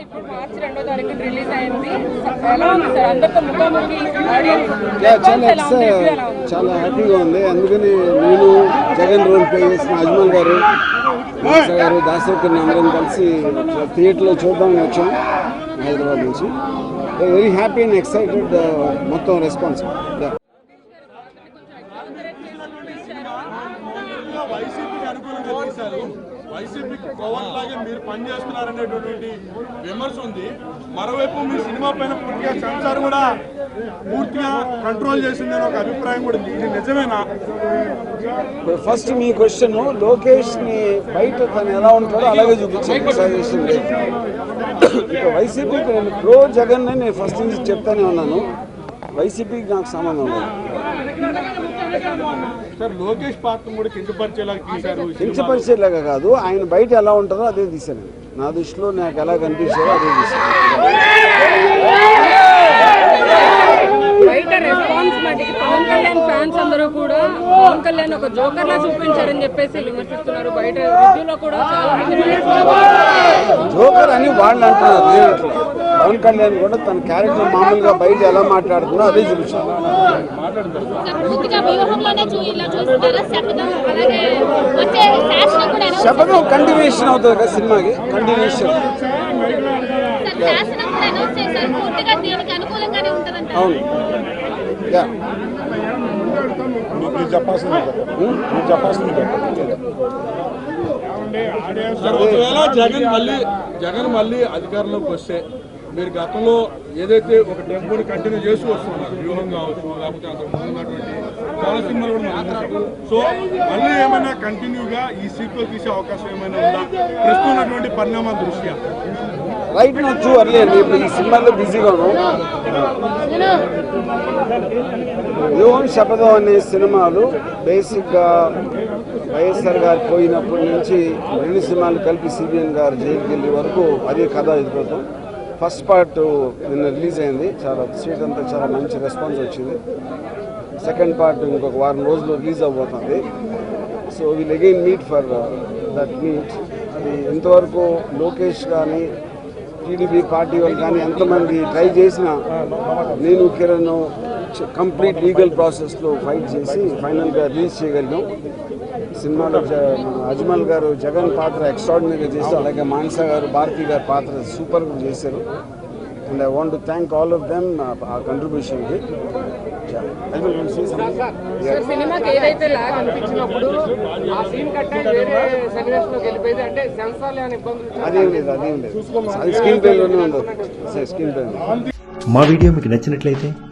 ఇప్పుడు మార్చి రెండో తారీఖు రిలీజ్ అయింది. ఎలా ఉంది సార్? అందరితో ముఖాముఖి ఆడియన్స్ యా, చాలా చాలా హ్యాపీగా ఉంది. అందుకని నేను జగన్ రోల్ ప్లే చేసిన అజ్మల్ గారు గారు దాసరకర్ని అందరం కలిసి థియేటర్లో చూద్దామని వచ్చాం హైదరాబాద్ నుంచి. వెరీ హ్యాపీ అండ్ ఎక్సైటెడ్ మొత్తం రెస్పాన్స్ వైసీపీకి అనుకూలంగా వైసీపీకి పవన్ లాగే మీరు పనిచేస్తున్నారనేటటువంటి విమర్శ ఉంది. మరోవైపు మీ సినిమా పైన పూర్తిగా సెన్సార్ కూడా పూర్తిగా కంట్రోల్ చేసిందని ఒక అభిప్రాయం కూడా ఉంది. ఇది నిజమేనా? ఫస్ట్ మీ క్వశ్చన్ లోకేష్ని బయట తను ఎలా ఉంటాడో అలాగే ఇక వైసీపీకి నేను ప్రో జగన్ అని నేను ఫస్ట్ నుంచి చెప్తానే ఉన్నాను. వైసీపీకి నాకు సంబంధం లేదు. సార్ లోకేష్ పాత్ర కూడా కించపరిచేలాగా తీశారు. కించపరిచేలాగా కాదు ఆయన బయట ఎలా ఉంటారో అదే తీశాను. నా దృష్టిలో నాకు ఎలా కనిపించారో అదే తీశాను. బయట రెస్పాన్స్ మటుకి పవన్ కళ్యాణ్ ఫ్యాన్స్ అందరూ కూడా పవన్ కళ్యాణ్ ఒక జోకర్ లా చూపించారని చెప్పేసి విమర్శిస్తున్నారు. బయట రివ్యూలో కూడా చాలా మంది జోకర్ అని వాళ్ళు అంటున్నారు. పవన్ కళ్యాణ్ కూడా తన క్యారెక్టర్ మామూలుగా బయట ఎలా మాట్లాడుతుందో అదే చూపించాను శపథం కంటిన్యూషన్ అవుతుంది కదా సినిమాకి? కంటిన్యూషన్ సార్ శాసనం కూడా అనౌన్స్ చేశారు. పూర్తిగా దీనికి అనుకూలంగానే ఉంటుందంట అవును. యా. మీరు చెప్పాల్సింది మీరు చెప్పాల్సింది సార్, ఒకవేళ జగన్ మళ్ళీ జగన్ మళ్ళీ అధికారంలోకి వస్తే మీరు గతంలో ఏదైతే ఒక టెంపోని కంటిన్యూ చేస్తూ వస్తున్నారు వ్యూహం కావచ్చు లేకపోతే అంతకు ముందు ఉన్నటువంటి కూడా సో మళ్ళీ ఏమైనా కంటిన్యూగా ఈ సీక్వెల్ తీసే అవకాశం ఏమైనా ఉందా? ప్రస్తుతం ఉన్నటువంటి పరిణామాల దృష్ట్యా? రైట్ నా టూ ఇప్పుడు ఈ సినిమాలో బిజీగా ఉన్నాం. యోన్ శపథం అనే సినిమాలు బేసిక్గా వైఎస్ఆర్ గారు పోయినప్పటి నుంచి రెండు సినిమాలు కలిపి సిబిఎన్ గారు జైలుకి వెళ్ళే వరకు అదే కథ ఎదుర్కొంటాం ఫస్ట్ పార్ట్ నిన్న రిలీజ్ అయింది. చాలా స్వీట్ అంతా చాలా మంచి రెస్పాన్స్ వచ్చింది. సెకండ్ పార్ట్ ఇంకొక వారం రోజుల్లో రిలీజ్ అవబోతుంది so will again meet for that meet అది ఎంతవరకు లోకేష్ కానీ టీడీపీ పార్టీ వాళ్ళు కానీ ఎంతమంది ట్రై చేసినా నేను కిరణ్ కంప్లీట్ లీగల్ ప్రాసెస్లో ఫైట్ చేసి ఫైనల్గా రిలీజ్ చేయగలిగాం. సినిమాలో అజ్మల్ గారు జగన్ పాత్ర ఎక్స్ట్రాడినరీగా చేశారు. అలాగే మానస గారు భారతి గారి పాత్ర సూపర్గా చేశారు. And I want to thank all of them ఆ కంట్రిబ్యూషన్కి సార్ సినిమాకి ఏదైతే లాగ్ అనిపించినప్పుడు ఆ సీన్ కట్ అయి వేరే సన్నివేశంలోకి వెళ్ళిపోయింది అంటే సెన్సార్ లేని ఇబ్బందులు అదేం లేదు అదేం లేదు. అది స్క్రీన్ ప్లేలోనే ఉండదు. స్క్రీన్ ప్లే మా వీడియో మీకు నచ్చినట్లయితే